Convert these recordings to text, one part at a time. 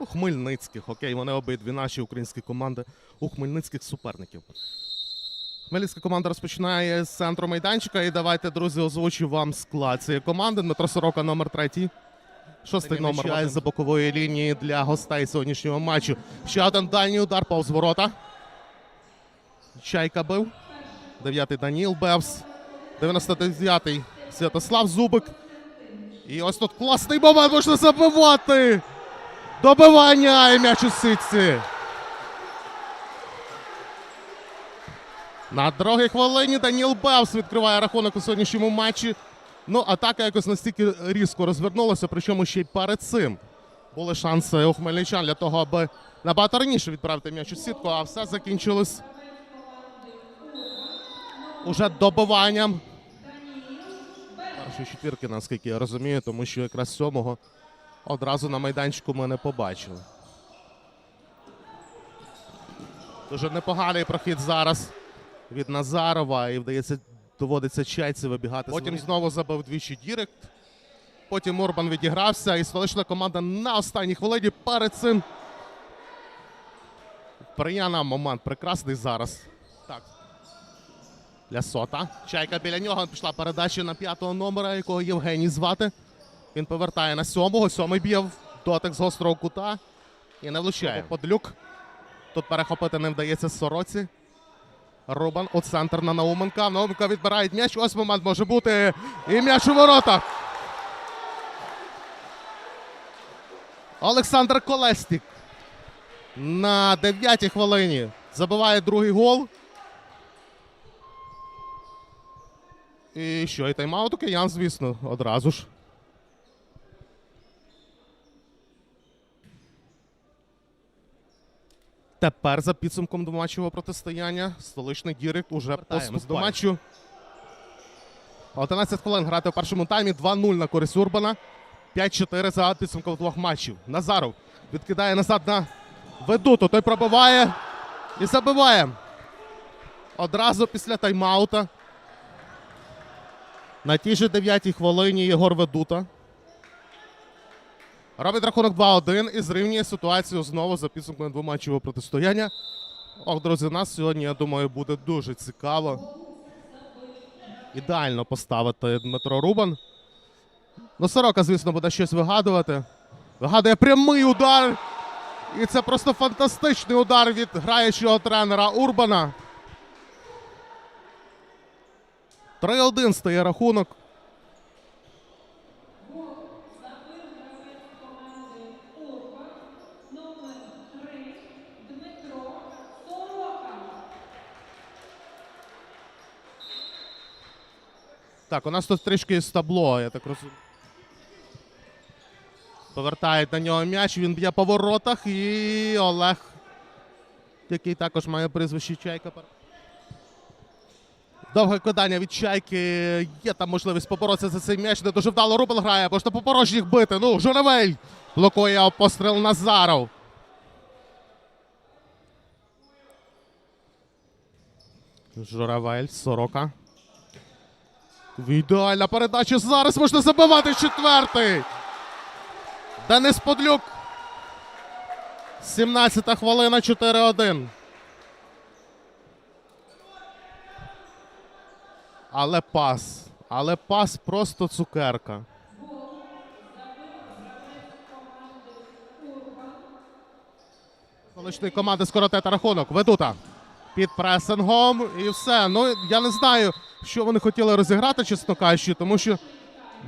у Хмельницьких. Окей, вони обидві наші українські команди у хмельницьких суперників. Хмельницька команда розпочинає з центру майданчика. І давайте, друзі, озвучу вам склад цієї команди. Дмитро Сорока, номер третій. Шостий номер за бокової лінії для гостей сьогоднішнього матчу. Ще один дальній удар повз ворота. Чайка бив. Дев'ятий Даніл Бевс. 99-й Святослав Зубик. І ось тут класний момент можна забивати. Добивання і м'яч у сітці. На другій хвилині Даніл Бевс відкриває рахунок у сьогоднішньому матчі. Ну, атака якось настільки різко розвернулася, причому ще й перед цим були шанси у хмельничан для того, аби набагато раніше відправити м'яч у сітку, а все закінчилось уже добиванням. Першої четвірки, наскільки я розумію, тому що якраз сьомого одразу на майданчику ми не побачили. Дуже непоганий прохід зараз від Назарова і вдається, доводиться чайці вибігати. Потім знову забив двічі Дірект. Потім Урбан відігрався і столична команда на останній хвилині перед цим. Прияна момент прекрасний зараз. Так. Для сота. Чайка біля нього пішла передача на п'ятого номера, якого Євгеній звати. Він повертає на сьомого. Сьомий б'є в дотик з гострого кута і не влучає. Подлюк. Тут перехопити не вдається сороці. Рубан у центр на Науменка. Науменка відбирає м'яч. Ось момент може бути. І м'яч у воротах. Олександр Колестік на 9-й хвилині забиває другий гол. І що, і тайм-аут у киян, звісно, одразу ж. Тепер за підсумком домашнього протистояння столичний Дірект уже поступає до матчу. 11 хвилин грати в першому таймі. 2-0 на користь Урбана. 5-4 за підсумком двох матчів. Назаров відкидає назад на ведуту. Той пробиває і забиває. Одразу після тайм-аута. На тій же 9-й хвилині Єгор Ведута. Робить рахунок 2-1 і зрівнює ситуацію знову за підсумками двоматчевого протистояння. Ох, друзі, нас сьогодні, я думаю, буде дуже цікаво. Ідеально поставити Дмитро Рубан. Ну, Сорока, звісно, буде щось вигадувати. Вигадує прямий удар. І це просто фантастичний удар від граючого тренера Урбана. 3-1 стає рахунок. Так, у нас тут трішки з табло, я так розумію. Повертають на нього м'яч, він б'є по воротах і Олег, який також має прізвище Чайка. Довге кидання від чайки. Є там можливість поборотися за цей м'яч. Не дуже вдало Рубел грає, можна по порожніх бити. Ну, Журавель блокує постріл Назаров. Журавель, сорока. Ідеальна передача. Зараз можна забивати четвертий. Денис Подлюк. 17 хвилина, 4-1. Але пас. Але пас просто цукерка. Столичної команди скоротити рахунок. Ведута. Під пресингом і все. Ну, я не знаю, що вони хотіли розіграти, чесно кажучи, тому що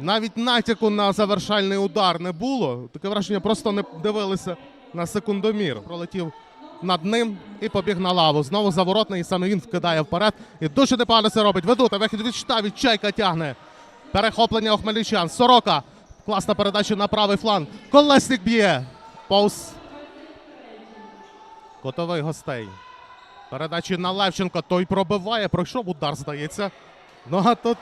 навіть натяку на завершальний удар не було. Таке враження, просто не дивилися на секундомір. Пролетів над ним і побіг на лаву. Знову заворотний, і саме він вкидає вперед. І дуже непогано це робить. Ведута, вихід від від чайка тягне. Перехоплення охмельничан. Сорока. Класна передача на правий фланг. Колесник б'є. Повз. Котовий гостей. Передачі на Левченка. Той пробиває. Пройшов удар, здається. Ну а тут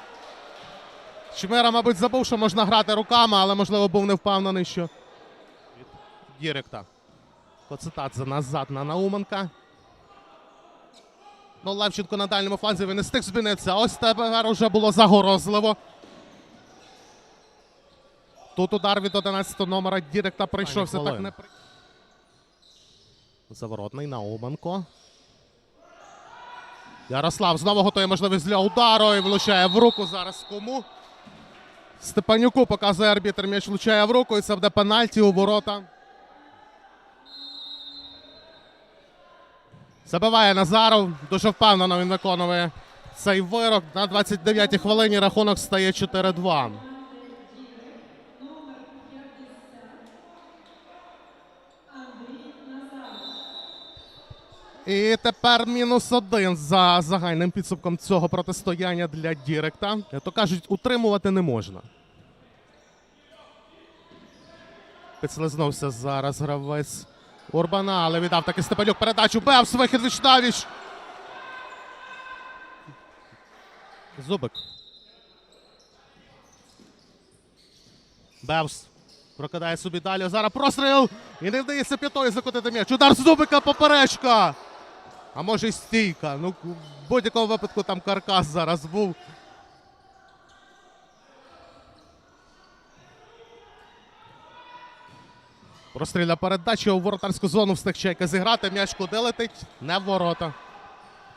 Чмера, мабуть, забув, що можна грати руками, але, можливо, був не впевнений, що. Від Діректа. Коцитадзе назад на Науменка. Ну, Левченко на дальньому фланзі він не встиг змінитися. Ось тепер уже було загорозливо. Тут удар від 11 номера Діректа прийшовся так не при- Заворотний Науменко. Ярослав знову готує можливість для удару і влучає в руку зараз кому. Степанюку показує арбітр. М'яч влучає в руку і це буде пенальті у ворота. Забиває Назаров. Дуже впевнено він виконує цей вирок. На 29-й хвилині рахунок стає 4-2. І тепер мінус один за загальним підсумком цього протистояння для Діректа. То кажуть, утримувати не можна. Підслизнувся зараз гравець Урбана, але віддав таки Степанюк передачу. Бевс, вихід Вічнавіч. Зубик. Бевс. Прокидає собі далі. Зараз простріл. І не вдається п'ятою закотити м'яч. Удар з Зубика поперечка. А може й стійка. Ну, в будь-якому випадку там каркас зараз був. Прострільна передача у воротарську зону встиг Чайка зіграти. М'яч куди летить? Не в ворота.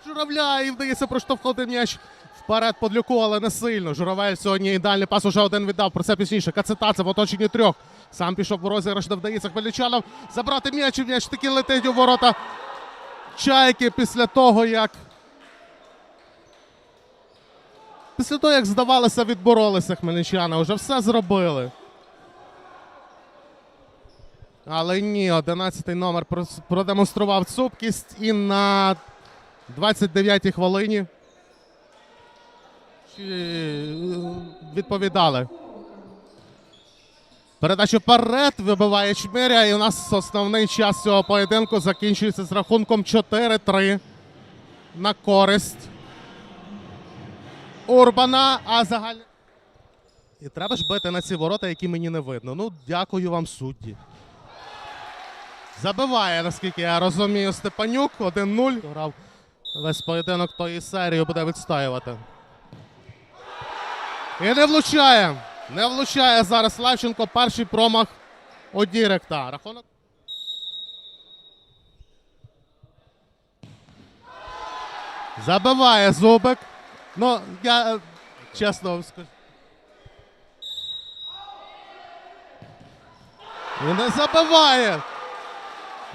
Журавля і вдається проштовхнути м'яч вперед Подлюку, але не сильно. Журавель сьогодні ідеальний пас уже один віддав. Про це пізніше. Кацетаця в оточенні трьох. Сам пішов в розіграш, не вдається Хмельничанам забрати м'яч. М'яч таки летить у ворота. Чайки після того, як. Після того, як здавалося, відборолися хмельничани, вже все зробили. Але ні, 11-й номер продемонстрував цупкість і на 29-й хвилині е, відповідали. Передачу вперед вибиває Чмиря, і у нас основний час цього поєдинку закінчується з рахунком 4-3 на користь Урбана, а загальне. І треба ж бити на ці ворота, які мені не видно. Ну, дякую вам, судді. Забиває, наскільки я розумію, Степанюк 1-0. Грав весь поєдинок тої серії буде відстоювати. І не влучає. Не влучає зараз Левченко. Перший промах у Діректа. Рахунок. Забиває Зубик. Ну, я е, чесно вам скажу. І не забиває.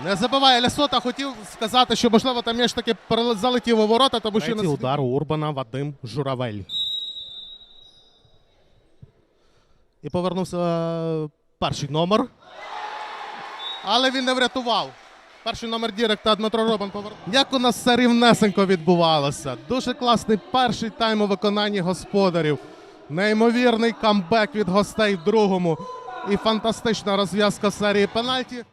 Не забиває Лясота. Хотів сказати, що можливо там м'яч таки перел- залетів у ворота, тому що Третій удар у Урбана Вадим Журавель. І повернувся е, перший номер. Але він не врятував. Перший номер Діректа Дмитро Робан повернув. Як у нас все рівнесенько відбувалося. Дуже класний перший тайм у виконанні господарів. Неймовірний камбек від гостей в другому. І фантастична розв'язка серії пенальті.